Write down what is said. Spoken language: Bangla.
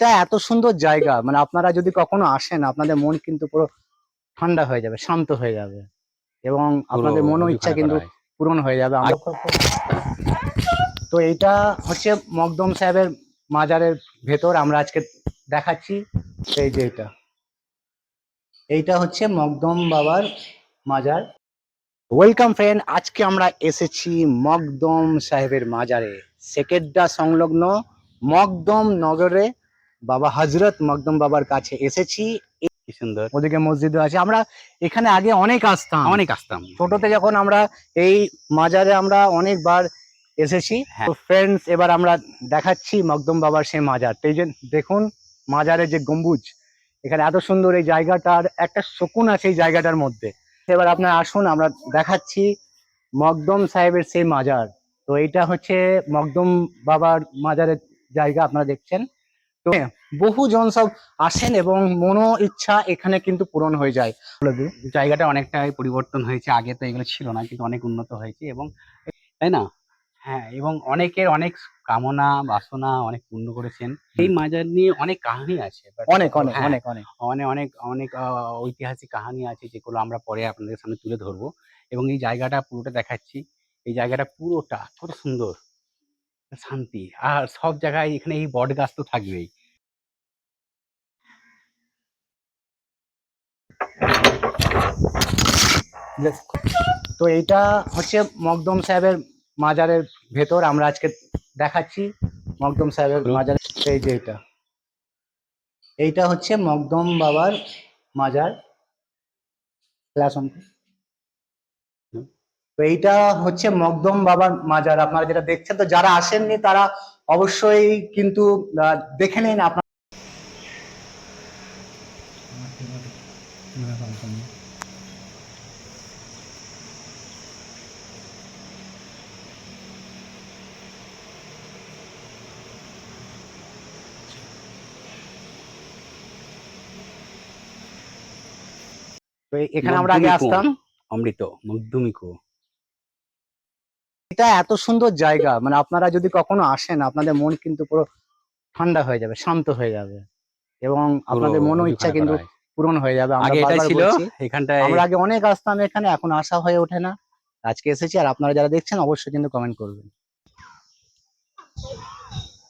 এটা এত সুন্দর জায়গা মানে আপনারা যদি কখনো আসেন আপনাদের মন কিন্তু পুরো ঠান্ডা হয়ে যাবে শান্ত হয়ে যাবে। এবং আপনাদের মনো ইচ্ছা কিন্তু পূরণ হয়ে যাবে। তো এইটা হচ্ছে মকদম সাহেবের মাজারের ভেতর আমরা আজকে দেখাচ্ছি এই যে এটা এইটা হচ্ছে মকদম বাবার মাজার। ওয়েলকাম ফ্রেন্ড আজকে আমরা এসেছি মকদম সাহেবের মাজারে। সেকেড্ডা সংলগ্ন মকদম নগরে বাবা হজরত মকদম বাবার কাছে এসেছি। কি সুন্দর। ওদিকে মসজিদও আছে। আমরা এখানে আগে অনেক আসতাম। অনেক আসতাম। ছোটতে যখন আমরা এই মাজারে আমরা অনেকবার এসেছি হ্যাঁ। তো ফ্রেন্ডস এবার আমরা দেখাচ্ছি মকদম বাবার সেই মাজার। এই যে দেখুন মাজারের যে গম্বুজ এখানে এত সুন্দর এই জায়গাটার একটা শকুন আছে এই জায়গাটার মধ্যে। এবার আপনার আসুন আমরা দেখাচ্ছি মকদম সাহেবের সেই মাজার। তো এইটা হচ্ছে মকদম বাবার মাজারের জায়গা আপনারা দেখছেন। তো বহু জন সব আসেন এবং মনো ইচ্ছা এখানে কিন্তু পূরণ হয়ে যায়। জায়গাটা অনেকটাই পরিবর্তন হয়েছে আগে তো এগুলো ছিল না কিন্তু অনেক উন্নত হয়েছে এবং তাই না? হ্যাঁ এবং অনেকের অনেক কামনা বাসনা অনেক পূর্ণ করেছেন। এই মাজার নিয়ে অনেক কাহিনী আছে অনেক অনেক হ্যাঁ, অনেক অনেক। অনেক অনেক অনেক আহ, ঐতিহাসিক কাহিনী আছে যেগুলো আমরা পরে আপনাদের সামনে তুলে ধরবো। এবং এই জায়গাটা পুরোটা দেখাচ্ছি। এই জায়গাটা পুরোটা কত সুন্দর। শান্তি। আর সব জায়গায় এখানে এই বট গাছ তো থাকবেই। তো এইটা হচ্ছে মকদম সাহেবের মাজারের ভেতর। আমরা আজকে দেখাচ্ছি মকদম সাহেবের মাজার। এই যে এটা এইটা হচ্ছে মকদম বাবার মাজার। করো। তো এইটা হচ্ছে মকদম বাবার মাজার। আপনারা যেটা দেখছেন তো যারা আসেননি তারা অবশ্যই কিন্তু দেখে নিন আপনার। এখানে আমরা আগে আসতাম। অমৃত মুগ্ধমিকো এটা এত সুন্দর জায়গা মানে আপনারা যদি কখনো আসেন আপনাদের মন কিন্তু পুরো ঠান্ডা হয়ে যাবে শান্ত হয়ে যাবে। এবং আপনাদের মনো ইচ্ছা কিন্তু পূরণ হয়ে যাবে আমরা আগে এটা ছিল এখানটায়। আমরা আগে অনেক আসতাম এখানে এখন আসা হয়ে ওঠে না। আজকে এসেছি আর আপনারা যারা দেখছেন অবশ্যই কিন্তু কমেন্ট করবেন।